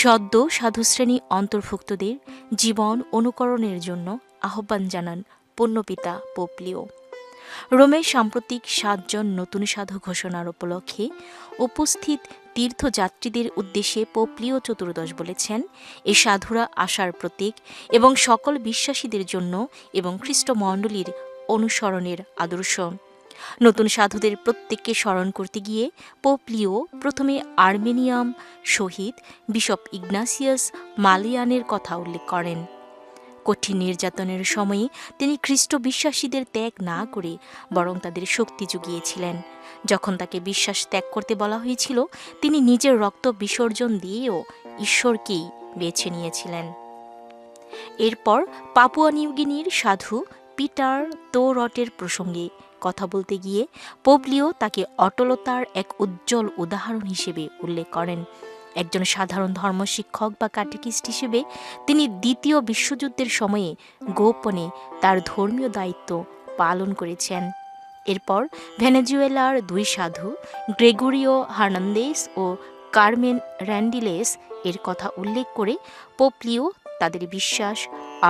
সদ্য সাধুশ্রেণী অন্তর্ভুক্তদের জীবন অনুকরণের জন্য আহ্বান জানান পুণ্যপিতা পোপলিও। রোমে সাম্প্রতিক সাতজন নতুন সাধু ঘোষণার উপলক্ষে উপস্থিত তীর্থযাত্রীদের উদ্দেশ্যে পোপলিও চতুর্দশ বলেছেন, এ সাধুরা আশার প্রতীক এবং সকল বিশ্বাসীদের জন্য এবং খ্রিস্টমণ্ডলীর অনুসরণের আদর্শ। নতুন সাধুদের প্রত্যেককে স্মরণ করতে গিয়ে পোপলিও প্রথমে আর্মেনিয়াম শহীদ বিশপ ইগনাসিয়াস মালিয়ানের কথা উল্লেখ করেন। কঠিন নির্যাতনের সময়ে তিনি খ্রিস্ট বিশ্বাসীদের ত্যাগ না করে বরং তাদের শক্তি জুগিয়েছিলেন। যখন তাকে বিশ্বাস ত্যাগ করতে বলা হয়েছিল, তিনি নিজের রক্ত বিসর্জন দিয়েও ঈশ্বরকেই বেছে নিয়েছিলেন। এরপর পাপুয়া নিউগিনির সাধু পিটার তোরটের প্রসঙ্গে কথা বলতে গিয়ে পোবলিও তাকে অটলতার এক উজ্জ্বল উদাহরণ হিসেবে উল্লেখ করেন। একজন সাধারণ ধর্মশিক্ষক বা কাটেকিস্ট হিসেবে তিনি দ্বিতীয় বিশ্বযুদ্ধের সময়ে গোপনে তার ধর্মীয় দায়িত্ব পালন করেছেন। এরপর ভেনেজুয়েলার দুই সাধু, গ্রেগরিও হার্নান্দেস ও কার্মেন র্যান্ডিলেস এর কথা উল্লেখ করে পোপলিও তাদের বিশ্বাস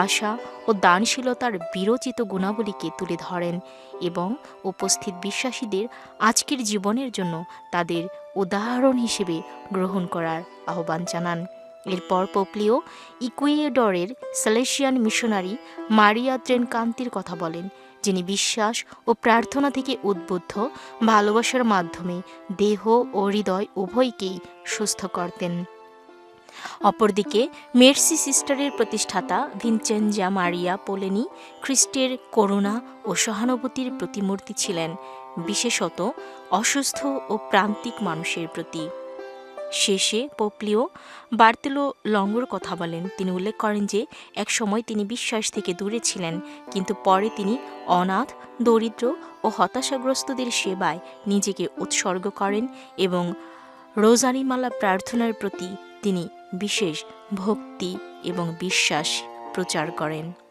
আশা ও দানশীলতার বিরচিত গুণাবলীকে তুলে ধরেন এবং উপস্থিত বিশ্বাসীদের আজকের জীবনের জন্য তাদের উদাহরণ হিসেবে গ্রহণ করার আহ্বান জানান। এরপর পোপলিও ইকুয়েডরের সেলেশিয়ান মিশনারি মারিয়া ট্রেনকান্তির কথা বলেন, যিনি বিশ্বাস ও প্রার্থনা থেকে উদ্বুদ্ধ, ভালোবাসার মাধ্যমে দেহ ও হৃদয় উভয়কেই সুস্থ করতেন। অপরদিকে, মের্সি সিস্টারের প্রতিষ্ঠাতা ভিনচেনজা মারিয়া পোলেনি খ্রিস্টের করুণা ও সহানুভূতির প্রতিমূর্তি ছিলেন, বিশেষত অসুস্থ ও প্রান্তিক মানুষের প্রতি। শেষে পোপলিও বার্তেলো লঙ্গর কথা বলেন। তিনি উল্লেখ করেন যে, একসময় তিনি বিশ্বাস থেকে দূরে ছিলেন, কিন্তু পরে তিনি অনাথ, দরিদ্র ও হতাশাগ্রস্তদের সেবায় নিজেকে উৎসর্গ করেন এবং রোজারিমালা প্রার্থনার প্রতি তিনি বিশেষ ভক্তি এবং বিশ্বাস প্রচার করেন।